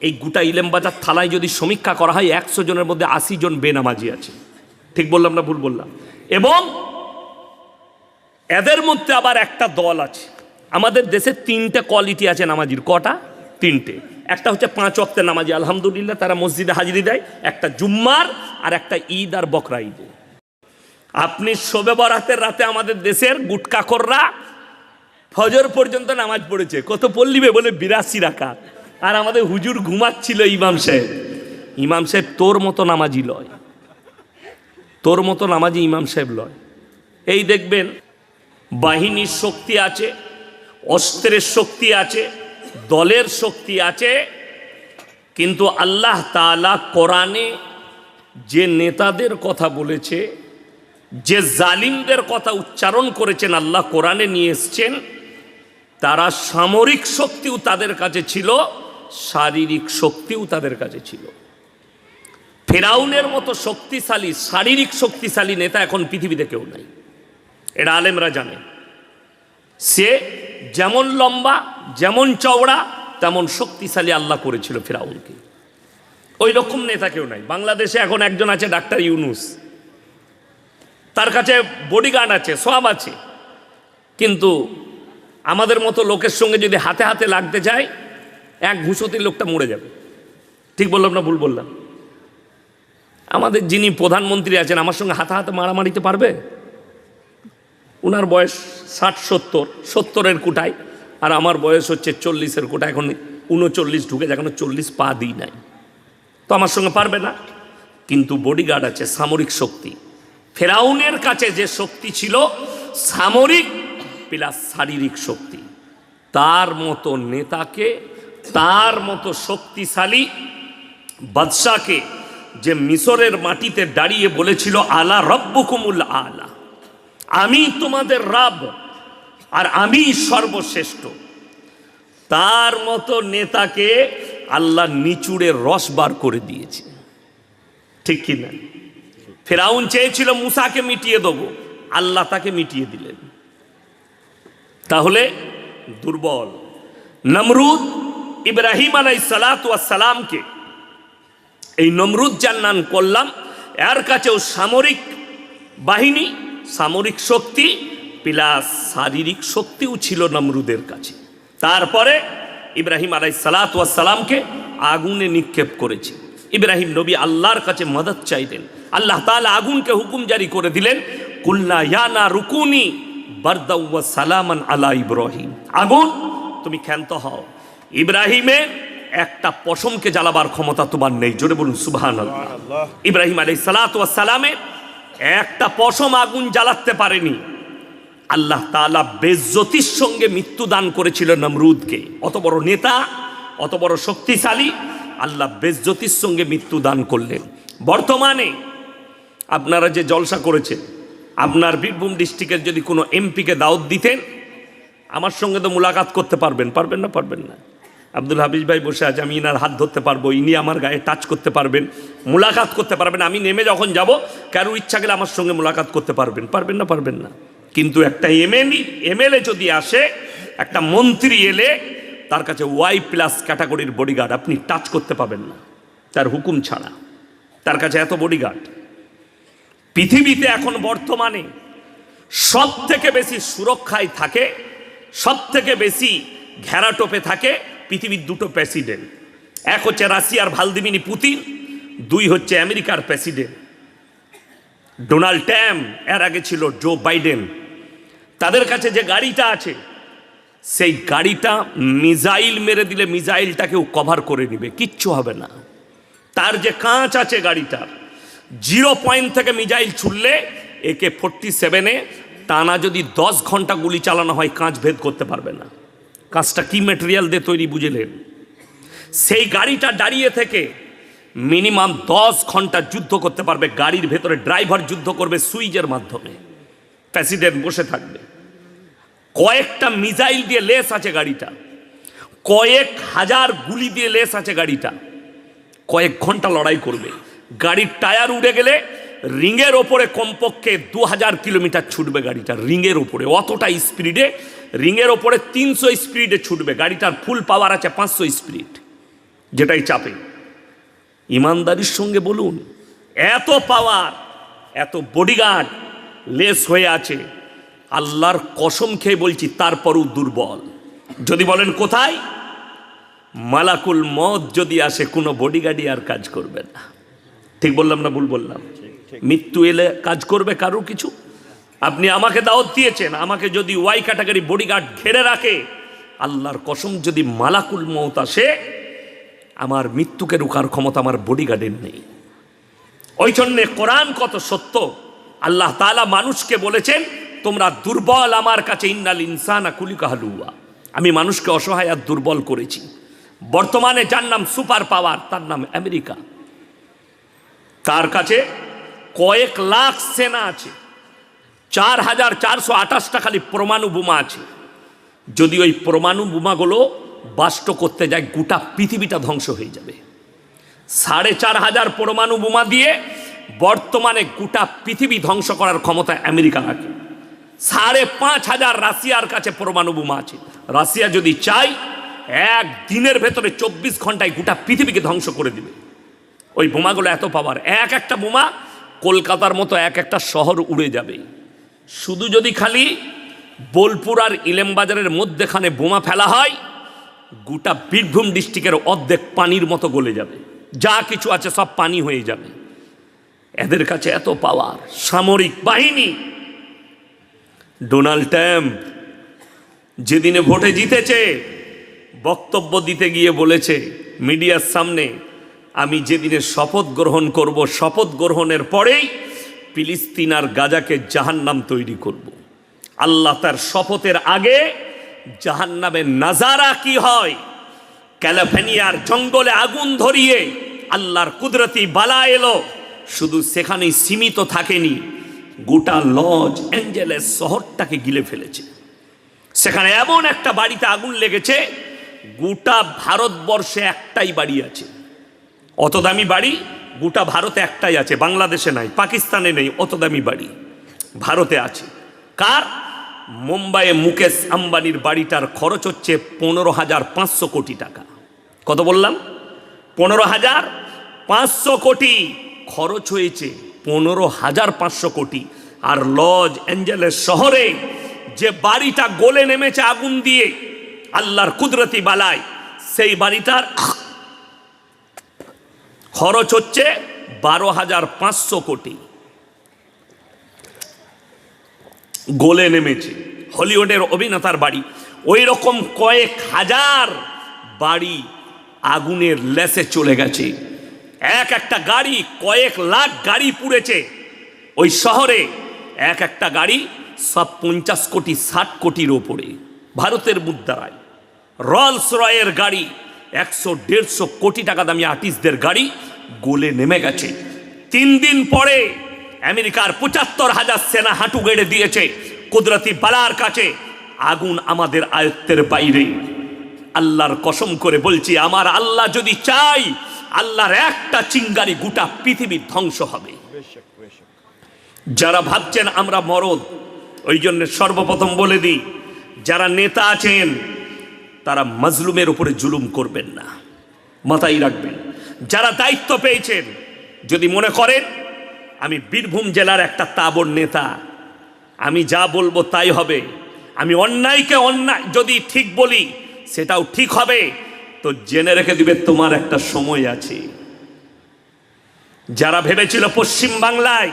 এই গোটা ইলেম বাজার থালায় যদি সমীক্ষা করা হয়, একশো জনের মধ্যে আশি জন বেনামাজি আছে। ঠিক বললাম না ভুল বললাম? এবং এদের মধ্যে আবার একটা দল আছে। আমাদের দেশে তিনটে কোয়ালিটি আছে নামাজির। কটা? তিনটে। একটা হচ্ছে পাঁচ অক্তের নামাজি, আলহামদুলিল্লাহ, তারা মসজিদে হাজিরি দেয়। একটা জুম্মার আর একটা ঈদ আর বকরা ঈদে। আপনি শোবে বরাতের রাতে আমাদের দেশের গুটকাকররা ফজর পর্যন্ত নামাজ পড়েছে। কত পল্লিবে বলে বিরাশি রাখা আর আমাদের হুজুর ঘুমাচ্ছিল ইমাম সাহেব। ইমাম সাহেব তোর মতো নামাজি লয়। তোর মতো নামাজি ইমাম সাহেব লয়। এই দেখবেন, বাহিনীর শক্তি আছে, অস্ত্রের শক্তি আছে, দলের শক্তি আছে, কিন্তু আল্লাহ তাআলা কোরআনে যে নেতাদের কথা বলেছে, যে জালিমদের কথা উচ্চারণ করেছেন আল্লাহ কোরআনে নিয়ে এসছেন, তারা সামরিক শক্তিও তাদের কাছে ছিল শারীরিক শক্তিও তাদের কাছে ছিল। ফেরাউনের মতো শক্তিশালী, শারীরিক শক্তিশালী নেতা এখন পৃথিবীতে কেউ নাই। এটা আলেমরা জানে। সে যেমন লম্বা, যেমন চওড়া, তেমন শক্তিশালী আল্লাহ করেছিল ফেরাউনকে। ওই রকম নেতা কেউ নাই। বাংলাদেশে এখন একজন আছে ডাক্তার ইউনুস। তার কাছে বডিগার্ড আছে, সব আছে। কিন্তু আমাদের মতো লোকের সঙ্গে যদি হাতে হাতে লাগতে যায় এক ঘুষোতে লোকটা মরে যাবে। ঠিক বললাম না, ভুল বললাম? আমাদের যিনি প্রধানমন্ত্রী আছেন, আমার সঙ্গে হাতে হাতে মারামারিতে পারবে? ওনার বয়স ষাট, সত্তর, সত্তরের কোটায়, আর আমার বয়স হচ্ছে চল্লিশের কোটা এখন উনচল্লিশ ঢুকে যায়, এখনও চল্লিশ পা দিই নাই। তো আমার সঙ্গে পারবে না? কিন্তু বডিগার্ড আছে, সামরিক শক্তি। ফেরাউনের কাছে যে শক্তি ছিল, সামরিক প্লাস শারীরিক শক্তি। তার মতো নেতাকে তার মতো শক্তিশালী বাদশাকে যে মিশরের মাটিতে দাঁড়িয়ে বলেছিল, আলা রব্বকুমুল আলা। আমি তোমাদের রাব আর আমি সর্বশ্রেষ্ঠ। তার মতো নেতাকে আল্লাহ নিচুড়ে রস বার করে দিয়েছে। ঠিক কি না? ফেরাউন চেয়েছিল মুসাকে মিটিয়ে দেবো, আল্লাহ তাকে মিটিয়ে দিলেন। তাহলে দুর্বল। নমরুদ ইব্রাহিম আলাই সালাতামকে এই নমরুদ জান্নান করলাম। এর কাছেও সামরিক বাহিনী, সামরিক শক্তি, প্লাস শারীরিক শক্তিও ছিল নমরুদের কাছে। তারপরে ইব্রাহিম আলাই সালাতামকে আগুনে নিক্ষেপ করেছে। ইব্রাহিম নবী আল্লাহর কাছে মদত চাইলেন আল্লাহ তালা আগুনকে হুকুম জারি করে দিলেন, কুল্লা ইয়ানা রুকুনি বারদাউয়া সালামান আলা ইব্রাহিম। আগুন, তুমি ক্ষান্ত হও। ইব্রাহিমের একটা পশমকে জ্বালাবার ক্ষমতা তোমার নেই। জোরে বলুন সুবহান ইব্রাহিম আলাই সালামের একটা পশম আগুন জ্বালাতে পারেনি। আল্লাহ তাআলা বেজ্জতির সঙ্গে মৃত্যু দান করেছিল নমরুদকে। অত বড় নেতা অত বড় শক্তিশালী আল্লাহ বেজ্জতির সঙ্গে মৃত্যু দান করলেন। বর্তমানে আপনারা যে জলসা করেছেন আপনার বীরভূম ডিস্ট্রিক্টের যদি কোনো এমপিকে দাওয়াত দিতেন আমার সঙ্গে তো মুলাকাত করতে পারবেন পারবেন না পারবেন না। আব্দুল হাফিজ ভাই বসে আছে, আমি ইনার হাত ধরতে পারব, ইনি আমার গায়ে টাচ করতে পারবেন, মুলাকাত করতে পারবেন, আমি নেমে যখন যাব, কারও ইচ্ছা গেলে আমার সঙ্গে মুলাকাত করতে পারবেন পারবেন না পারবেন না। কিন্তু একটা এমএলই এমএলএ যদি আসে, একটা মন্ত্রী এলে, তার কাছে ওয়াই প্লাস ক্যাটাগরির বডিগার্ড আপনি টাচ করতে পাবেন না। তার হুকুম ছাড়া। তার কাছে এত বডিগার্ড পৃথিবীতে এখন বর্তমানে সব থেকে বেশি সুরক্ষায় থাকে সব থেকে বেশি ঘেরাটোপে থাকে পৃথিবীর দুটো প্রেসিডেন্ট। এক হচ্ছে রাশিয়ার ভালদিমিনি পুতিন, দুই হচ্ছে আমেরিকার প্রেসিডেন্ট। ডোনাল্ড ট্যাম এর আগে ছিল জো বাইডেন। তাদের কাছে যে গাড়িটা আছে, সেই গাড়িটা মিজাইল মেরে দিলে মিজাইলটাকেও কভার করে নিবে, কিচ্ছু হবে না। তার যে কাঁচ আছে গাড়িটার, জিরো পয়েন্ট থেকে মিসাইল ছুড়লে একে ফোরটি সেভেনে টানা যদি দশ ঘণ্টা গুলি চালানো হয়, কাঁচ ভেদ করতে পারবে না। কাঁচটা কি মেটেরিয়াল দিয়ে তৈরি বুঝলেন সেই গাড়িটা দাঁড়িয়ে থেকে মিনিমাম দশ ঘণ্টা যুদ্ধ করতে পারবে, গাড়ির ভেতরে ড্রাইভার যুদ্ধ করবে সুইচের মাধ্যমে। প্রেসিডেন্ট বসে থাকবে। কয়েকটা মিসাইল দিয়ে লেস আছে গাড়িটা। কয়েক হাজার গুলি দিয়ে লেস আছে গাড়িটা। কয়েক ঘণ্টা লড়াই করবে। গাড়ির টায়ার উড়ে গেলে রিংয়ের ওপরে কমপক্ষে দু হাজার কিলোমিটার ছুটবে গাড়িটা, রিংয়ের ওপরে। অতটা স্পিডে রিংয়ের ওপরে তিনশো স্পিডে ছুটবে। গাড়িটার ফুল পাওয়ার আছে পাঁচশো স্পিড। যেটাই চাপে। ইমানদারির সঙ্গে বলুন এত পাওয়ার এত বডিগার্ড লেস হয়ে আছে। আল্লাহর কসম খেয়ে বলছি তারপরও দুর্বল। যদি বলেন কোথায়? মালাকুল মদ যদি আসে কোনো বডিগার্ডই আর কাজ করবে না। ঠিক বললাম না ভুল বললাম? মৃত্যু এলে কাজ করবে কারও কিছু? আপনি আমাকে দাওয়াত দিয়েছেন, আমাকে যদি ওয়াই ক্যাটাগরি বডিগার্ড ঘেরে রাখে, আল্লাহর কসম যদি মালাকুল মত আসে, আমার মৃত্যুকে রুখার ক্ষমতা আমার বডিগার্ডের নেই। ওই জন্যে কোরআন কত সত্য, আল্লাহ তালা মানুষকে বলেছেন, তোমরা দুর্বল আমার কাছে ইন্নাল ইনসানা কুলিকা হালুয়া। আমি মানুষকে অসহায় আর দুর্বল করেছি। বর্তমানে যার নাম সুপার পাওয়ার, তার নাম আমেরিকা। তার কাছে কয়েক লাখ সেনা আছে। চার হাজার চারশো আঠাশটা খালি পরমাণু বোমা আছে। যদি ওই পরমাণু বোমাগুলো বাষ্ট করতে যায়, গোটা পৃথিবীটা ধ্বংস হয়ে যাবে। সাড়ে চার হাজার পরমাণু বোমা দিয়ে বর্তমানে গোটা পৃথিবী ধ্বংস করার ক্ষমতা আমেরিকা রাখে। সাড়ে পাঁচ হাজার রাশিয়ার কাছে পরমাণু বোমা আছে। রাশিয়া যদি চাই এক দিনের ভেতরে চব্বিশ ঘন্টায় গোটা পৃথিবীকে ধ্বংস করে দিবে। ওই বোমাগুলো এত পাওয়ার এক একটা বোমা কলকাতার মতো এক একটা শহর উড়ে যাবে। শুধু যদি খালি বোলপুর আর ইলেমবাজারের মধ্যেখানে বোমা ফেলা হয়, গোটা বীরভূম ডিস্ট্রিক্টের অর্ধেক পানির মতো গলে যাবে। যা কিছু আছে সব পানি হয়ে যাবে। এদের কাছে এত পাওয়ার, সামরিক বাহিনী। ডোনাল্ড ট্যাম্প যেদিনে ভোটে জিতেছে, বক্তব্য দিতে গিয়ে বলেছে, মিডিয়ার সামনে আমি যেদিনে শপথ গ্রহণ করব, শপথ গ্রহণের পরেই ফিলিস্তিন আর গাজাকে জাহান্নাম তৈরি করব। আল্লাহ তার শপথের আগে জাহান্নামের নাজারা কি হয়? ক্যালিফোর্নিয়ার জঙ্গলে আগুন ধরিয়ে আল্লাহর কুদরতি বালা এলো। শুধু সেখানেই সীমিত থাকেনি, গোটা লজ অ্যাঞ্জেলেস শহরটাকে গিলে ফেলেছে। সেখানে এমন একটা বাড়িতে আগুন লেগেছে, গোটা ভারতবর্ষে একটাই বাড়ি আছে। অত দামি বাড়ি গোটা ভারতে একটাই আছে, বাংলাদেশে নাই, পাকিস্তানে নেই অত দামি বাড়ি। ভারতে আছে। কার? মুম্বাইয়ে মুকেশ আম্বানির বাড়িটার খরচ হচ্ছে পনেরো হাজার পাঁচশো কোটি টাকা। কত বললাম? পনেরো হাজার পাঁচশো কোটি। খরচ হয়েছে পনেরো হাজার পাঁচশো কোটি। আর লজ অ্যাঞ্জেলেস শহরে যে বাড়িটা গলে নেমেছে আগুন দিয়ে, আল্লাহর কুদরতি বালায়, সেই বাড়িটার খরচ হচ্ছে বারো হাজার পাঁচশো কোটি। গোলে নেমেছে হলিউডের অভিনেতার বাড়ি। ওই রকম কয়েক হাজার বাড়ি আগুনের লেসে চলে গেছে। এক একটা গাড়ি, কয়েক লাখ গাড়ি পুড়েছে। ওই শহরে এক একটা গাড়ি সব পঞ্চাশ কোটি, ষাট কোটির ওপরে। ভারতের মুদ্রায়। রলস রয়ের গাড়ি। একশো, দেড়শো কোটি টাকা দামি আর্টিস্টদের গাড়ি গোলে নেমে গেছে। তিন দিন পরে আমেরিকার পঁচাত্তর হাজার সেনা হাঁটু গেড়ে দিয়েছে। কুদরতি বালার কাছে আগুন আমাদের আয়ত্তের বাইরে। আল্লাহর কসম করে বলছি, আমার আল্লাহ যদি চাই, আল্লাহর একটা চিঙ্গারি গোটা পৃথিবীর ধ্বংস হবে। যারা ভাবছেন আমরা মরদ, ওই জন্য সর্বপ্রথম বলে দিই, যারা নেতা আছেন তারা মজলুমের উপরে জুলুম করবেন না। মাথায় রাখবেন। যারা দায়িত্ব পেয়েছেন, যদি মনে করেন, আমি বীরভূম জেলার একটা তাবর নেতা, আমি যা বলব তাই হবে। আমি অন্যায়কে অন্যায় যদি ঠিক বলি, সেটাও ঠিক হবে। তো জেনে রেখে দিবে, তোমার একটা সময় আছে। যারা ভেবেছিল পশ্চিম বাংলায়,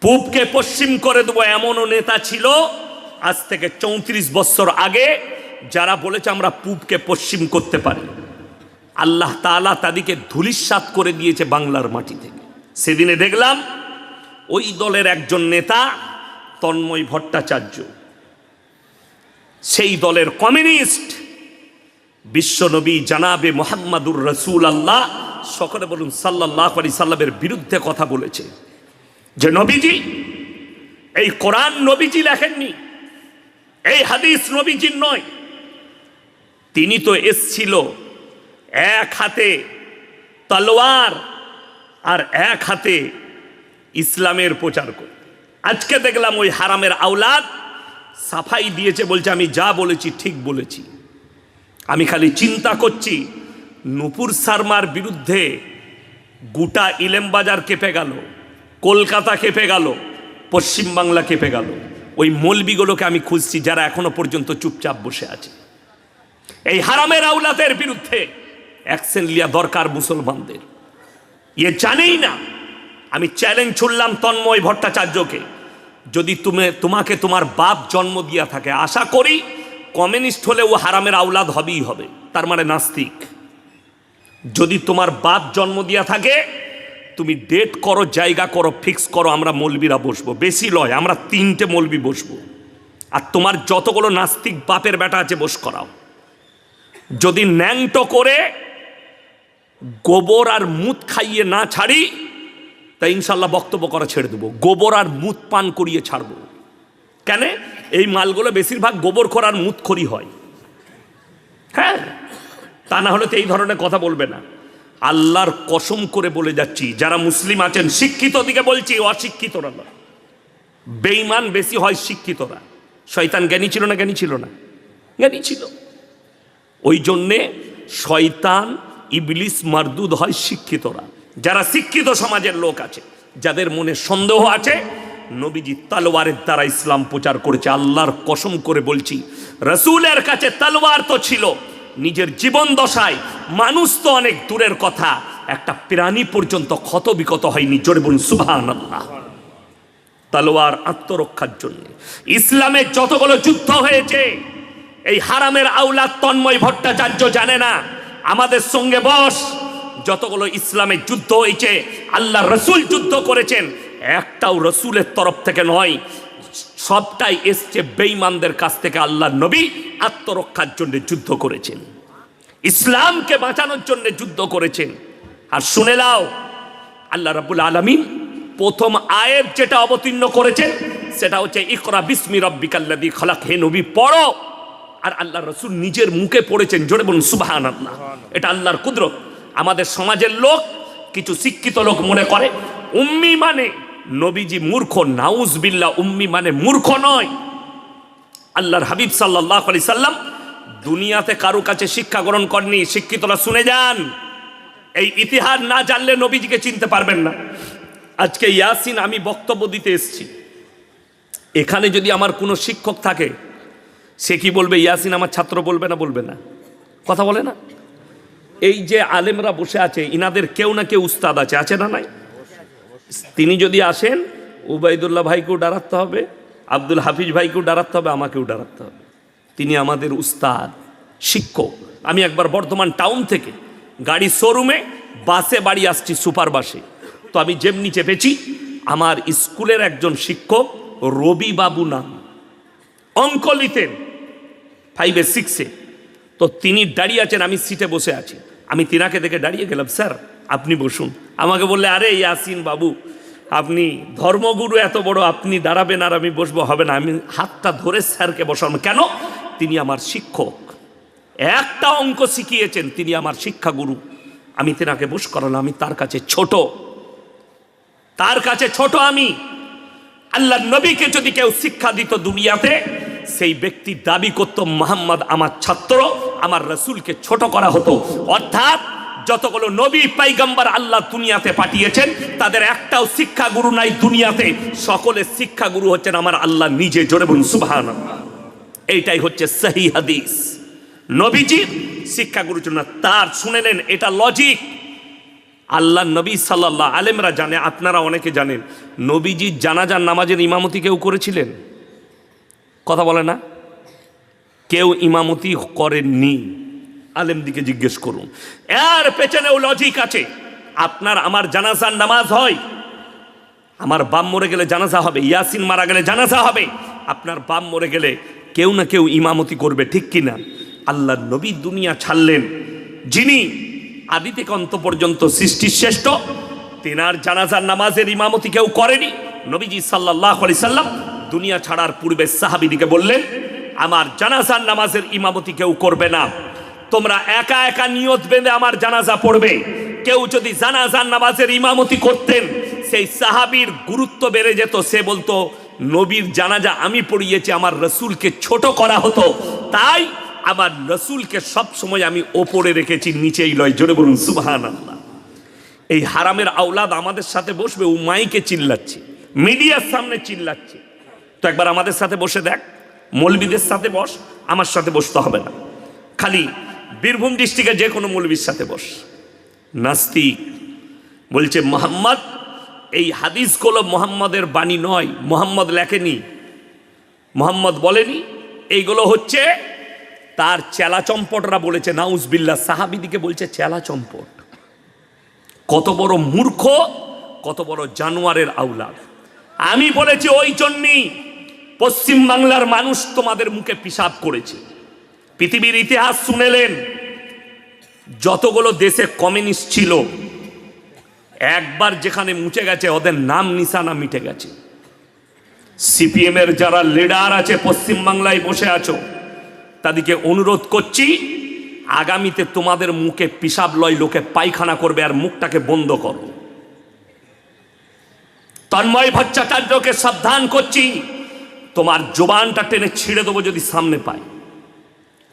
পূবকে পশ্চিম করে দেবো এমনও নেতা ছিল, আজ থেকে চৌত্রিশ বছর আগে যারা বলেছে আমরা পূবকে পশ্চিম করতে পারি, আল্লাহ তাআলা তাদেরকে ধুলিস্বাত করে দিয়েছে বাংলার মাটি থেকে। সেদিনে দেখলাম, ওই দলের একজন নেতা তন্ময় ভট্টাচার্য, সেই দলের কমিউনিস্ট বিশ্বনবী জানাবে মোহাম্মদুর রসুল আল্লাহ সকলে বলুন সাল্লাহ আলি সাল্লামের বিরুদ্ধে কথা বলেছে। যে নবীজি, এই কোরআন নবীজি লেখেননি, এই হাদিস নবীজির নয়। তিনি তো এসছিল এক হাতে তলোয়ার আর এক হাতে ইসলামের প্রচার করে আজকে দেখলাম ওই হারামের আওলাদ সাফাই দিয়েছে বলছে, আমি যা বলেছি ঠিক বলেছি। আমি খালি চিন্তা করছি, নুপুর শর্মার বিরুদ্ধে গোটা ইলেমবাজার কেঁপে গেল, কলকাতা কেঁপে গেল, পশ্চিমবাংলা কেঁপে গেল। ওই মলবিগুলোকে আমি খুঁজছি যারা এখনও পর্যন্ত চুপচাপ বসে আছে। এই হারামের আউলাদের বিরুদ্ধে অ্যাকশন লিয়া দরকার মুসলমানদের। ইয়ে জানেই না, আমি চ্যালেঞ্জ ছুড়লাম তন্ময় ভট্টাচার্যকে। যদি তুমি, তোমাকে তোমার বাপ জন্ম দিয়া থাকে, আশা করি কমিউনিস্ট হলে ও হারামের আউলাদ হবেই হবে, তার মানে নাস্তিক। যদি তোমার বাপ জন্ম দিয়া থাকে, তুমি ডেট করো, জায়গা করো, ফিক্স করো, আমরা মলবিরা বসবো। বেশি লয়, আমরা তিনটে মলবি বসবো। আর তোমার যতগুলো নাস্তিক বাপের বেটা আছে, বস করাও। যদি ন্যাংটো করে গোবর আর মুত খাইয়ে না ছাড়ি তা ইনশাল্লাহ বক্তব্য করা ছেড়ে দেবো। গোবর আর মুত পান করিয়ে ছাড়বো। কেন? এই মালগুলো বেশিরভাগ গোবর খোর আর মুত খড়ি হয়। হ্যাঁ? তা না হলে তো এই ধরনের কথা বলবে না। আল্লাহর কসম করে বলে যাচ্ছি, যারা মুসলিম আছেন, শিক্ষিত দিকে বলছি, অশিক্ষিতরা না বেইমান বেশি হয় শিক্ষিতরা। শয়তান জ্ঞানী ছিল না? জ্ঞানী ছিল না। জ্ঞানী ছিল। ওই জন্যে শয়তান, ইবলিস, মারদুদ হয় শিক্ষিতরা। যারা শিক্ষিত সমাজের লোক আছে, যাদের মনে সন্দেহ আছে, নবীজি তালোয়ারের দ্বারা ইসলাম প্রচার করেছে। আল্লাহর কসম করে বলছি, রসুলের কাছে তালোয়ার তো ছিল, নিজের জীবন দশায় মানুষ তো অনেক দূরের কথা, একটা প্রাণী পর্যন্ত ক্ষত বিকত হয়নি। জোরে বলুন আল্লাহ তালোয়ার আত্মরক্ষার জন্য। ইসলামের যতগুলো যুদ্ধ হয়েছে এই হারামের আউলাদ তন্ময় ভট্টাচার্য জানে না। আমাদের সঙ্গে বস। যতগুলো ইসলামের যুদ্ধ হয়েছে, আল্লাহ রসুল যুদ্ধ করেছেন, একটাও রসুলের তরফ থেকে নয়। সবটাই এসছে বেঈমানদের কাছ থেকে আল্লাহ নবী আত্মরক্ষার জন্য যুদ্ধ করেছেন। ইসলামকে বাঁচানোর জন্য যুদ্ধ করেছেন। আর শুনে নাও, আল্লাহ রাবুল আলমিন প্রথম আয়ের যেটা অবতীর্ণ করেছেন, সেটা হচ্ছে, ইকরা বিস্মি রব্বিকাল্লাদি খলাক। হে নবী, পড়ো। আর আল্লাহ রসুল নিজের মুখে পড়েছেন। জোরে বলুন সুবাহান আল্লাহ এটা আল্লাহর কুদরত। আমাদের সমাজের লোক কিছু শিক্ষিত লোক মনে করে উম্মি মানে নবীজি মূর্খ নাউজ বিল্লা উম্মি মানে মূর্খ নয়। আল্লাহর হাবিব সাল্লাহ আলি সাল্লাম দুনিয়াতে কারও কাছে শিক্ষা গ্রহণ করেনি। শিক্ষিতরা শুনে যান। এই ইতিহাস না জানলে নবীজিকে চিনতে পারবেন না। আজকে ইয়াসিন আমি বক্তব্য দিতে এসেছি। এখানে যদি আমার কোনো শিক্ষক থাকে সে কি বলবে, ইয়াসিন আমার ছাত্র বলবে না বলবে না? কথা বলে না? এই যে আলেমরা বসে আছে, ইনাদের কেউ না কেউ উস্তাদ আছে আছে না নাই? তিনি যদি আসেন, উবাইদুল্লাহ ভাইকেও ডারাতে হবে, আব্দুল হাফিজ ভাইকেও ডারাতে হবে, আমাকেও ডারাতে হবে। তিনি আমাদের উস্তাদ, শিক্ষক। আমি একবার বর্ধমান টাউন থেকে গাড়ি শোরুমে বাসে বাড়ি আসছি সুপার বাসে। তো আমি যেমনি চেপেছি, আমার স্কুলের একজন শিক্ষক রবি বাবু নাম। অঙ্ক লিতেন ফাইভে সিক্সে তো তিনি দাঁড়িয়ে আছেন, আমি সিটে বসে আছি। আমি তিনাকে দেখে দাঁড়িয়ে গেলাম, স্যার, আপনি বসুন। আমাকে বললে, আরে, ইয়াসিন বাবু, আপনি ধর্মগুরু এত বড়, আপনি দাঁড়াবেন আর আমি বসবো, হবে না। আমি হাতটা ধরে স্যারকে বসালাম। কেন? তিনি আমার শিক্ষক। একটা অঙ্ক শিখিয়েছেন, তিনি আমার শিক্ষাগুরু। আমি তেনাকে বস করালাম, আমি তার কাছে ছোট। তার কাছে ছোট আমি। আল্লাহ নবীকে যদি কেউ শিক্ষা দিত দুনিয়াতে সেই ব্যক্তি দাবি করত, মোহাম্মদ আমার ছাত্র, আমার রসুলকে ছোট করা হতো। অর্থাৎ যতগুলো নবী পাইগাম্বার আল্লাহ দুনিয়াতে পাঠিয়েছেন, তাদের একটাও শিক্ষাগুরু নাই দুনিয়াতে। সকলের শিক্ষাগুরু হচ্ছেন আমার আল্লাহ নিজে। জোরে বলুন সুবহান এইটাই হচ্ছে সহি হাদিস। নবীজির শিক্ষাগুরুর জন্য তার, শুনে নেন, এটা লজিক আল্লাহ নবী সাল্লাহ আলেমরা জানে, আপনারা অনেকে জানেন নবীজির জানাজার নামাজের ইমামতি কেউ করেছিলেন? কথা বলে না? কেউ ইমামতি করেননি। আলেম দিকে জিজ্ঞেস করুন। এর পেছনেও লজিক আছে। আপনার, আমার জানাজার নামাজ হয়। আমার বাম মরে গেলে জানাজা হবে। ইয়াসিন মারা গেলে জানাজা হবে। আপনার বাম মরে গেলে কেউ না কেউ ইমামতি করবে, ঠিক কিনা আল্লাহ নবী দুনিয়া ছাড়লেন। যিনি আদি থেকে অন্ত পর্যন্ত সৃষ্টির শ্রেষ্ঠ, তেনার জানাজার নামাজের ইমামতি কেউ করেনি। নবীজি সাল্লাহ আলি সাল্লাম দুনিয়া ছাড়ার পূর্বে সাহাবিদিকে বললেন, আমার জানাজার নামাজের ইমামতি কেউ করবে না। তোমরা একা একা নিয়ত বেঁধে আমার জানাজা পড়বে। কেউ যদি জানাজার নামাজের ইমামতি করতেন, সেই সাহাবির গুরুত্ব বেড়ে যেত। সে বলতো, নবীর জানাজা আমি পড়িয়েছি, আমার রসুলকে ছোট করা হতো। তাই আমার রসুলকে সব সময় আমি ওপরে রেখেছি, নিচেই লয়। জোরে বলুন সুবাহান আল্লাহ এই হারামের আওলাদ আমাদের সাথে বসবে ও মাইকে চিল্লাচ্ছে, মিডিয়ার সামনে চিল্লাচ্ছে। তো একবার আমাদের সাথে বসে দেখ, মৌলবীদের সাথে বস, আমার সাথে বসতে হবে না। খালি বীরভূম ডিস্ট্রিক্টে যে কোনো মৌলবীর সাথে বস। নাস্তিক বলছে, মোহাম্মদ, এই হাদিসগুলো মোহাম্মদের বাণী নয়, মোহাম্মদ লেখেনি। মোহাম্মদ বলেনি, এইগুলো হচ্ছে তার চেলা চম্পটরা বলেছে। নাউজবিল্লা সাহাবিদিকে বলছে চেলা চম্পট। কত বড় মূর্খ, কত বড় জানোয়ারের আউলাদ আমি বলেছি ওই জন্যই পশ্চিম বাংলার মানুষ তোমাদের মুখে পিসাব করেছে। পৃথিবীর ইতিহাস শুনেলেন, যতগুলো দেশে কমিউনিস্ট ছিল, একবার যেখানে মুছে গেছে, ওদের নাম নিশানা মিটে গেছে। সিপিএম এর যারা লিডার আছে, পশ্চিম বাংলায় বসে আছো, তাদেরকে অনুরোধ করছি, আগামীতে তোমাদের মুখে পিসাব লয়, লোকে পায়খানা করবে আর মুখটাকে বন্ধ করো। তন্ময় ভট্টাচার্যকে সাবধান করছি তোমার জোবানটা টেনে ছিঁড়ে দেবো যদি সামনে পাই।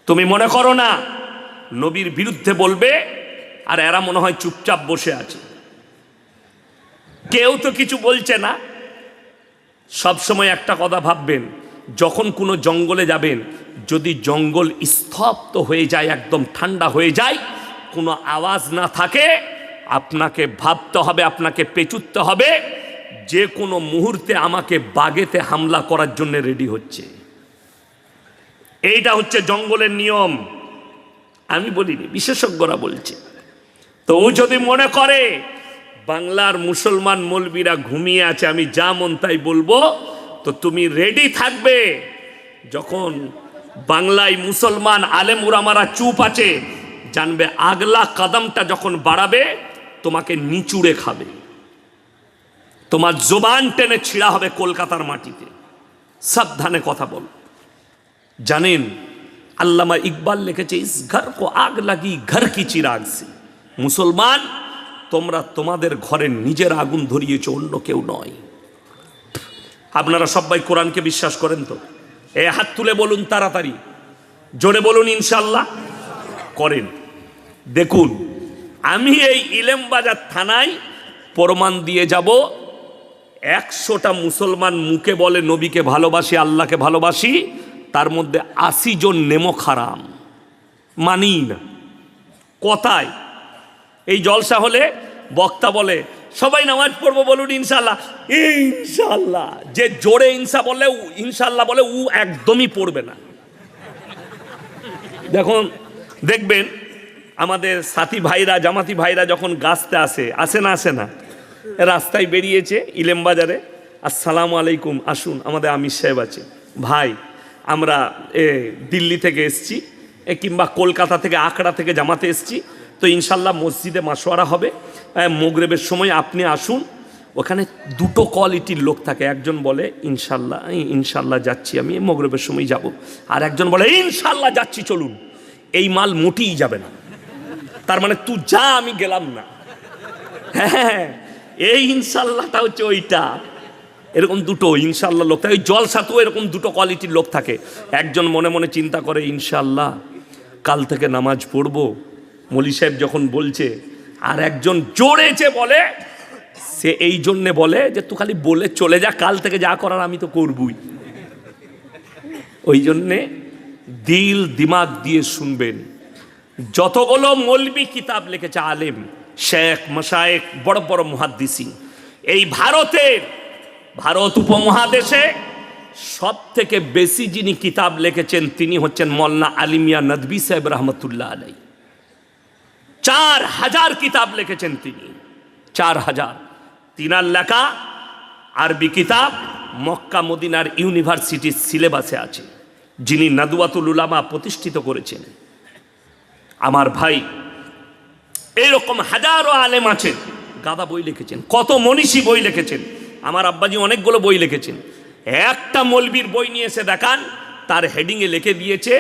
তুমি মনে করো না, নবীর বিরুদ্ধে বলবে আর এরা মনে হয় চুপচাপ বসে আছে। কেউ তো কিছু বলছে না। সব সময় একটা কথা ভাববেন, যখন কোনো জঙ্গলে যাবেন, যদি জঙ্গল স্তব্ধ হয়ে যায়, একদম ঠান্ডা হয়ে যায়, কোনো আওয়াজ না থাকে, আপনাকে ভাবতে হবে, আপনাকে পেচুতে হবে যে কোনো মুহূর্তে আমাকে বাগেতে হামলা করার জন্য রেডি হচ্ছে। এইটা হচ্ছে জঙ্গলের নিয়ম। আমি বলিনি, বিশেষজ্ঞরা বলছে। তো ও যদি মনে করে বাংলার মুসলমান মলবিরা ঘুমিয়ে আছে, আমি যা মন তাই বলব, তো তুমি রেডি থাকবে। যখন বাংলায় মুসলমান আলেম উরামারা চুপ আছে, জানবে আগলা কদমটা যখন বাড়াবে, তোমাকে নিচুড়ে খাবে। তোমার জোবান টেনে ছিঁড়া হবে কলকাতার মাটিতে। সাবধানে কথা বল। জানেন, আল্লামা ইকবাল লিখেছে, ইস ঘর কো আগ লাগি, ঘর কি চিরাগ সে। মুসলমান, তোমরা তোমাদের ঘরে নিজের আগুন ধরিয়েছ, অন্য কেউ নয়। আপনারা সবাই কোরআনকে বিশ্বাস করেন তো? এ হাত তুলে বলুন তাড়াতাড়ি। জোরে বলুন ইনশাল্লাহ করেন। দেখুন, আমি এই ইলেমবাজার থানায় প্রমাণ দিয়ে যাব। একশোটা মুসলমান মুখে বলে, নবীকে ভালোবাসি, আল্লাহকে ভালোবাসি। তার মধ্যে আশি জন নেমো খারাম মানি না কথায়, এই জলসা হলে বক্তা বলে, সবাই নামাজ পড়ব বলুন ইনশাল্লাহ ইনশাল্লাহ যে জোরে ইনসা বলে ইনশাল্লাহ বলে উ একদমই পড়বে না। দেখুন, দেখবেন, আমাদের সাথী ভাইরা, জামাতি ভাইরা যখন গাছতে আসে আসে না আসে না রাস্তায় বেরিয়েছে ইলেম বাজারে আসসালামু আলাইকুম আসুন আমাদের আমির সাহেব আছে। ভাই আমরা এ দিল্লি থেকে এসছি কিংবা কলকাতা থেকে আখড়া থেকে জামাতে এসছি। তো ইনশাল্লাহ মসজিদে মাসোয়ারা হবে। হ্যাঁ, মোগরেবের সময় আপনি আসুন। ওখানে দুটো কোয়ালিটির লোক থাকে। একজন বলে ইনশাল্লাহ ইনশাল্লাহ যাচ্ছি আমি মোগরেবের সময় যাব। আর একজন বলে ইনশাল্লাহ যাচ্ছি চলুন। এই মাল মোটেই যাবে না। তার মানে তুই যা আমি গেলাম না। হ্যাঁ। এই ইনশাল্লাহটা হচ্ছে ওইটা। এরকম দুটো, ইনশাল্লাহ লোক থাকে। ওই জলসাতেও এরকম দুটো কোয়ালিটির লোক থাকে। একজন মনে মনে চিন্তা করে, ইনশাল্লাহ কাল থেকে নামাজ পড়ব। মলি সাহেব যখন বলছে, আর একজন জোরেছে বলে, সে এই জন্যে বলে যে, তুই খালি বলে চলে যা, কাল থেকে যা করার আমি তো করবই। ওই জন্যে দিল দিমাগ দিয়ে শুনবেন। যতগুলো মলবি কিতাব লিখেছে আলেম শেখ মশায়েক বড় বড় মহাদ্দিসিন। এই ভারতের, ভারত উপমহাদেশে সব থেকে বেশি যিনি কিতাব লিখেছেন, তিনি হচ্ছেন মল্লা আলিমিয়া নদবী সাহেব রহমতুল্লাহ আলাই চার হাজার কিতাব লিখেছেন তিনি। চার হাজার। তিনার লেখা আরবি কিতাব মক্কা মদিনার ইউনিভার্সিটির সিলেবাসে আছে, যিনি নাদুয়াতুল উলামা প্রতিষ্ঠিত করেছেন। আমার ভাই এইরকম হাজারো আলেম আছেন গাদা বই লিখেছেন, কত মনীষী বই লিখেছেন, আমার আব্বাজি অনেকগুলো বই লিখেছেন। একটা মলবির বই নিয়ে এসে দেখান, তার হেডিংয়ে লিখে দিয়েছে,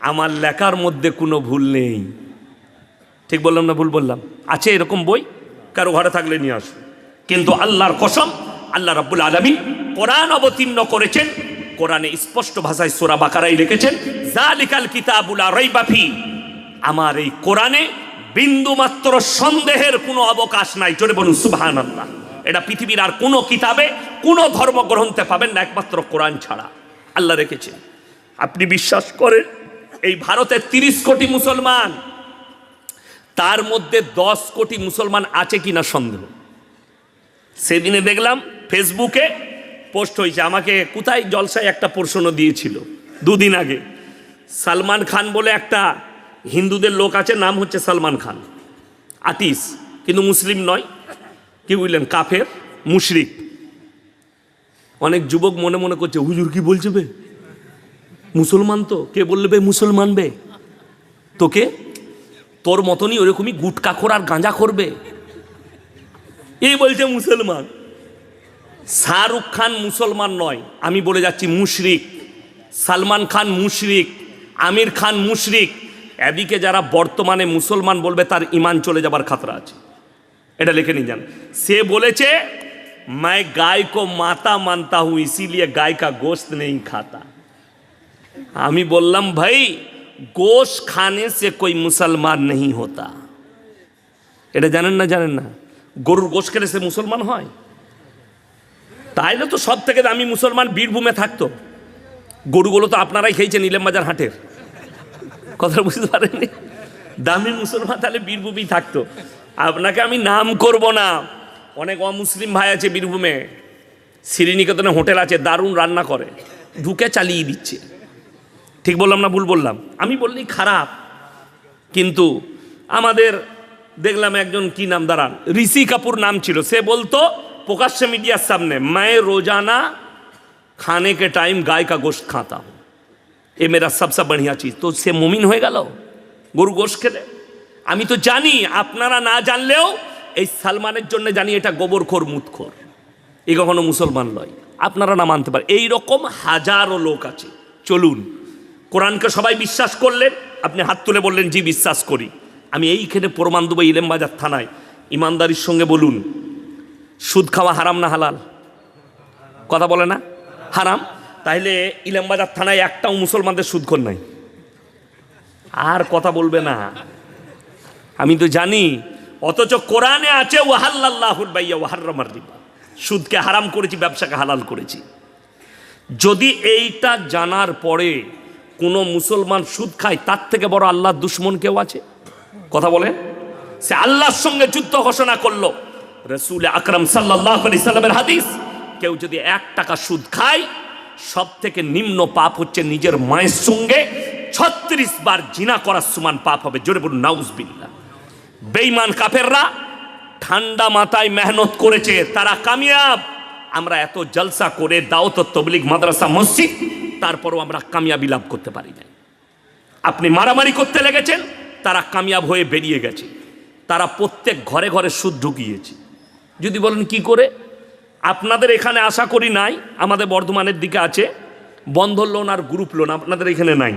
আমার লেখার মধ্যে কোনো ভুল নেই। ঠিক বললাম না ভুল বললাম? আছে এরকম বই? কারও ঘরে থাকলে নিয়ে আসুন। কিন্তু আল্লাহর কসম, আল্লাহ রাব্বুল আলমী কোরআন অবতীর্ণ করেছেন, কোরআনে স্পষ্ট ভাষায় সোরা বাকারাই লিখেছেন জালিকাল কিতাবুলা রইবাফি আমার এই কোরআনে বিন্দু মাত্র সন্দেহের কোনো অবকাশ নাই। জোরে বলুন সুবহান আল্লাহ এটা পৃথিবীর আর কোনো কিতাবে কোনো ধর্মগ্রন্থে পাবেন না, একমাত্র কোরআন ছাড়া। আল্লাহ রেখেছেন। আপনি বিশ্বাস করেন, এই ভারতের তিরিশ কোটি মুসলমান, তার মধ্যে দশ কোটি মুসলমান আছে কি না সন্দেহ? সেদিনে দেখলাম, ফেসবুকে পোস্ট হয়েছে, আমাকে কোথায় জলসায় একটা প্রশ্ন দিয়েছিল, দুদিন আগে। সালমান খান বলে একটা হিন্দুদের লোক আছে, নাম হচ্ছে সালমান খান। আটিস কিন্তু মুসলিম নয়। কি বুঝলেন কাফের, মুশরিক। অনেক যুবক মনে মনে করছে, হুজুর কি বলছে বে? মুসলমান তো? কে বললে বে মুসলমান বে? তোকে? তোর মতনই ওরকমই গুটকা খোর আর গাঁজা করবে এই বলছে মুসলমান। শাহরুখ খান মুসলমান নয়, আমি বলে যাচ্ছি মুশরিক। সালমান খান মুশরিক, আমির খান মুশরিক এদিকে যারা বর্তমানে মুসলমান বলবে তার ইমান চলে যাবার খাতরা আছে এটা লিখে নিয়ে যান সে বলেছে मैं गाय को माता मानता हूं इसीलिए गाय का गोश्त नहीं खाता আমি বললাম ভাই গোশ খানে সে কই মুসলমান নেই হতা এটা জানেন না জানেন না গরুর গোশ খেলে সে মুসলমান হয় তাইলে তো সব থেকে দামি মুসলমান বীরভূমে থাকতো গরুগুলো তো আপনারাই খেয়েছেন ইলেম বাজার হাটের কথা বুঝতে পারেনি দামি মুসলমান তাহলে বীরভূমেই থাকতো। আপনাকে আমি নাম করব না। অনেক অমুসলিম ভাই আছে বীরভূমে। শ্রীনিকেতনে হোটেল আছে, দারুণ রান্না করে। ঢুকে চালিয়ে দিচ্ছে। ঠিক বললাম না ভুল বললাম? আমি বললেই খারাপ। কিন্তু আমাদের দেখলাম একজন কি নাম, দাঁড়ান, ঋষি কাপুর নাম ছিল। সে বলতো, প্রকাশ্যে মিডিয়ার সামনে, মায়ে রোজানা খানে কে টাইম গায়ে কা গোশত এ মেরা সবসা বড়িয়া চিজ তো সে মুমিন হয়ে গেল? গরু গোশ খেলে। আমি তো জানি, আপনারা না জানলেও এই সালমানের জন্য জানি এটা গোবরখোর মুতখোর এ কখনো মুসলমান নয়। আপনারা না মানতে পারেন এইরকম হাজারো লোক আছে। চলুন, কোরআনকে সবাই বিশ্বাস করলেন। আপনি হাত তুলে বললেন, জি, বিশ্বাস করি। আমি এইখানে প্রমাণ দেবো ইলেমবাজার থানায়। ইমানদারির সঙ্গে বলুন, সুদ খাওয়া হারাম না হালাল? কথা বলে না? হারাম? তাইলে ইলামবাজার থানায় একটাও মুসলমানদের সুদখোর নাই। আর কথা বলবে না। আমি তো জানি, অথচ কোরআনে আছে ওয়াহাল্লাহুর বাইয়া ওয়াহার্রামার রিবা। সুদকে হারাম করেছি, ব্যবসাকে হালাল করেছি। যদি এইটা জানার পরে কোনো মুসলমান সুদ খায়, তার থেকে বড় আল্লাহর দুশ্মন কেউ আছে? কথা বলে। সে আল্লাহর সঙ্গে যুদ্ধ ঘোষণা করল। রসুল আকরম সাল্লাহ আলি সাল্লামের হাদিস, কেউ যদি এক টাকা সুদ খায় সব থেকে নিম্ন পাপ হচ্ছে নিজের মায়ের সঙ্গে। ছত্রিশ বার জিনা করার সমান পাপ হবে। জোরে বলুন নাউজবিল্লা বেইমান কাফেররা ঠান্ডা মাথায় মেহনত করেছে, তারা কামিয়াব। আমরা এত জলসা করে দাওত তবলিগ, মাদ্রাসা, মসজিদ, তারপরও আমরা কামিয়াবি লাভ করতে পারি না আপনি মারামারি করতে লেগেছেন, তারা কামিয়াব হয়ে বেরিয়ে গেছে। তারা প্রত্যেক ঘরে ঘরে সুদ ঢুকিয়েছে। যদি বলেন কি করে? আপনাদের এখানে আশা করি নাই, আমাদের বর্ধমানের দিকে আছে বন্ধন লোন আর গ্রুপ লোন আপনাদের এখানে নাই।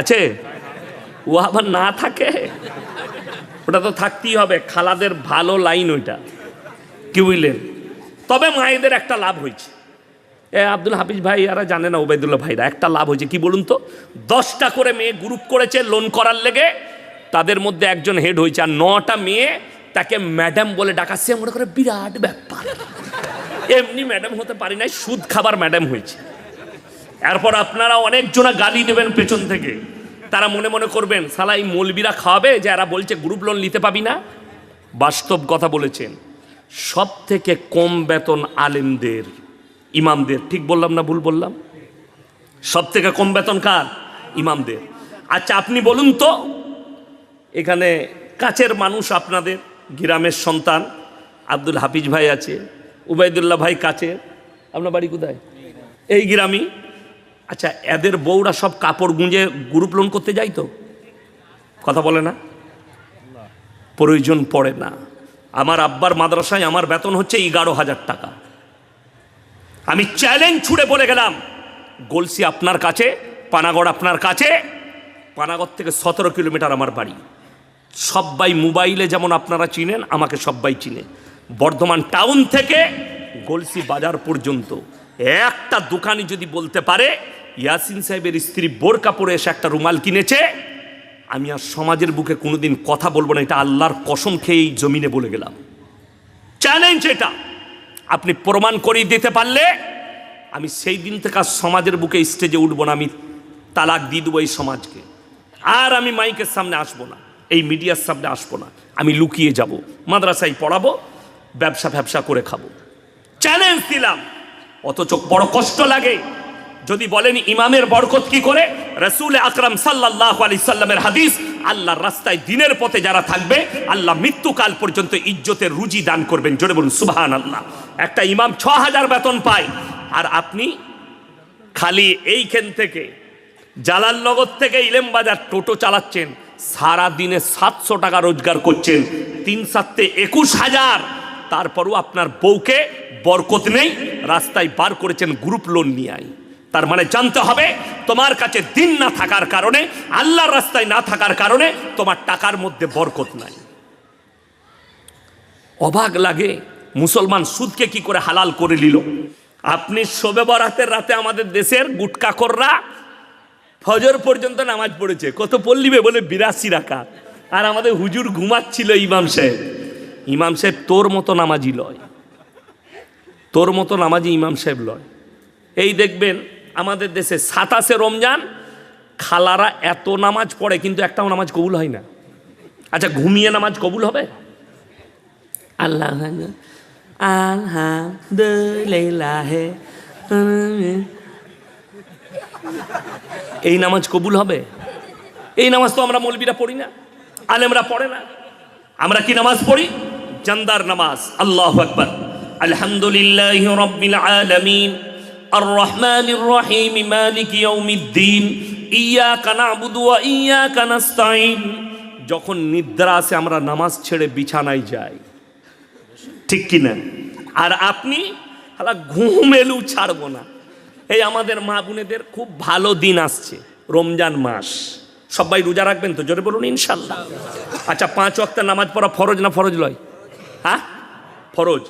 আছে? ও আবার না থাকে? ওটা তো থাকতেই হবে, খালাদের ভালো লাইন ওইটা, কি বুঝলেন? তবে মায়েদের একটা লাভ হয়েছে। এ আব্দুল হাফিজ ভাই এরা জানে না, ওবায়দুল্লাহ ভাইরা, একটা লাভ হয়েছে, কি বলুন তো? দশটা করে মেয়ে গ্রুপ করেছে, লোন করার লেগে, তাদের মধ্যে একজন হেড হয়েছে, আর নটা মেয়ে তাকে ম্যাডাম বলে ডাকাচ্ছে মনে করে বিরাট ব্যাপার। এমনি ম্যাডাম হতে পারি নাই, সুদ খাবার ম্যাডাম হয়েছে। এরপর আপনারা অনেকজনা গালি দেবেন পেছন থেকে। তারা মনে মনে করবেন সালা এই মৌলবিরা খাওয়াবে যে এরা বলছে গ্রুপ লোন নিতে পাবি না? বাস্তব কথা বলেছেন। সব থেকে কম বেতন আলেমদের, ইমামদের, ঠিক বললাম না ভুল বললাম? সব থেকে কম বেতন কার? ইমামদের। আচ্ছা আপনি বলুন তো, এখানে কাছের মানুষ আপনাদের গ্রামের সন্তান, আব্দুল হাফিজ ভাই আছে, উবায়দুল্লাহ ভাই কাছে। আপনার বাড়ি কোথায়? এই গ্রামই। আচ্ছা এদের বউরা সব কাপড় গুঁজে গ্রুপ লোন করতে যাই তো? কথা বলে না? প্রয়োজন পড়ে না। আমার আব্বার মাদ্রাসায় আমার বেতন হচ্ছে এগারো হাজার টাকা। আমি চ্যালেঞ্জ ছুড়ে বলে গেলাম, গলসি আপনার কাছে, পানাগড় আপনার কাছে, পানাগড় থেকে সতেরো কিলোমিটার আমার বাড়ি। সব্বাই মোবাইলে যেমন আপনারা চিনেন, আমাকে সব্বাই চিনে। বর্ধমান টাউন থেকে গলসি বাজার পর্যন্ত। একটা দোকানি যদি বলতে পারে, ইয়াসিন সাহেবের স্ত্রী বোরকা পরে এসে একটা রুমাল কিনেছে, আমি আর সমাজের বুকে কোনোদিন কথা বলব না, এটা আল্লাহর কসম খেয়ে এই জমিনে বলে গেলাম। চ্যালেঞ্জ এটা। আপনি প্রমাণ করিয়ে দিতে পারলে, আমি সেই দিন থেকে আর সমাজের বুকে স্টেজে উঠবো না, আমি তালাক দিয়ে দেবো এই সমাজকে। আর আমি মাইকের সামনে আসব না। এই মিডিয়ার সামনে আসব না। আমি লুকিয়ে যাব, মাদ্রাসায় পড়াবো, ব্যবসা ব্যবসা করে খাব। চ্যালেঞ্জ দিলাম। অথচ বড় কষ্ট লাগে। যদি বলেন ইমামের বরকত কি করে? রসুল আকরাম সাল্লাহ আলি সাল্লামের হাদিস, আল্লাহর রাস্তায় দিনের পথে যারা থাকবে, আল্লাহ মৃত্যুকাল পর্যন্ত ইজ্জতের রুজি দান করবেন। জোরে বলুন সুবাহান আল্লাহ একটা ইমাম ছ হাজার বেতন পায়। আর আপনি খালি এইখান থেকে, জালালনগর থেকে ইলেম বাজার টোটো চালাচ্ছেন। সারা দিনে সাতশো টাকা রোজগার করছেন। তিন সাতে একুশ হাজার। তারপরও আপনার বউকে বরকত নেই, রাস্তায় বার করেছেন গ্রুপ লোন নিয়ে আই। তার মানে জানতে হবে, তোমার কাছে দিন না থাকার কারণে, আল্লাহর রাস্তায় না থাকার কারণে তোমার টাকার মধ্যে বরকত নাই। অবাক লাগে, মুসলমান সুদকে কি করে হালাল করে নিল? আপনি শোবে বরাতের রাতে আমাদের দেশের গুটকাকররা ফজর পর্যন্ত নামাজ পড়েছে। কত পল্লিবে বলে বিরাশি রাখা আর আমাদের হুজুর ঘুমাচ্ছিল ইমাম সাহেব। ইমাম সাহেব তোর মতো নামাজি লয়। তোর মতো নামাজি ইমাম সাহেব লয়। এই দেখবেন, আমাদের দেশে সাতাশে রমজান, খালারা এত নামাজ পড়ে, কিন্তু একটাও নামাজ কবুল হয় না। আচ্ছা ঘুমিয়ে নামাজ কবুল হবে? আল্লাহ আলহামদুলিল্লাহ। এই নামাজ কবুল হবে? এই নামাজ তো আমরা মৌলবীরা পড়ি না, আলেমরা পড়ে না। আমরা কি নামাজ পড়ি? জান্দার নামাজ। আল্লাহ আকবর। আলহামদুলিল্লাহ রব্বিল আলামিন। আর রহমানির রহিম মালিক ইয়াউমিদ্দিন। ইয়াকা নাবুদু ওয়া ইয়াকা নাস্তাইন যখন নিদ্রা আসে, আমরা নামাজ ছেড়ে বিছানায় যাই। ঠিক কিনা? আর আপনি ঘুম এলু ছাড়বো না। এই আমাদের মা বোনেদের খুব ভালো দিন আসছে, রমজান মাস। সবাই রোজা রাখবেন তো? জোরে বলুন, ইনশাল্লাহ। আচ্ছা পাঁচ ওয়াক্ত নামাজ পড়া ফরজ না ফরজ লয়? হ্যাঁ? ফরজ।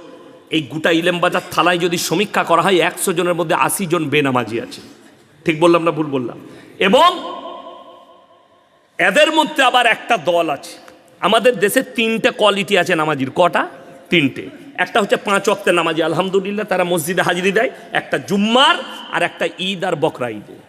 এই গোটা ইলেম বাজার থালায় যদি সমীক্ষা করা হয়, একশো জনের মধ্যে আশি জন বেনামাজি আছে। ঠিক বললাম না ভুল বললাম? এবং এদের মধ্যে আবার একটা দল আছে। আমাদের দেশে তিনটে কোয়ালিটি আছে নামাজির। কটা? তিনটে। একটা হচ্ছে পাঁচ অক্তের নামাজি। আলহামদুলিল্লাহ তারা মসজিদে হাজিরি দেয়, একটা জুম্মার আর একটা ঈদ আর বকরা ঈদে।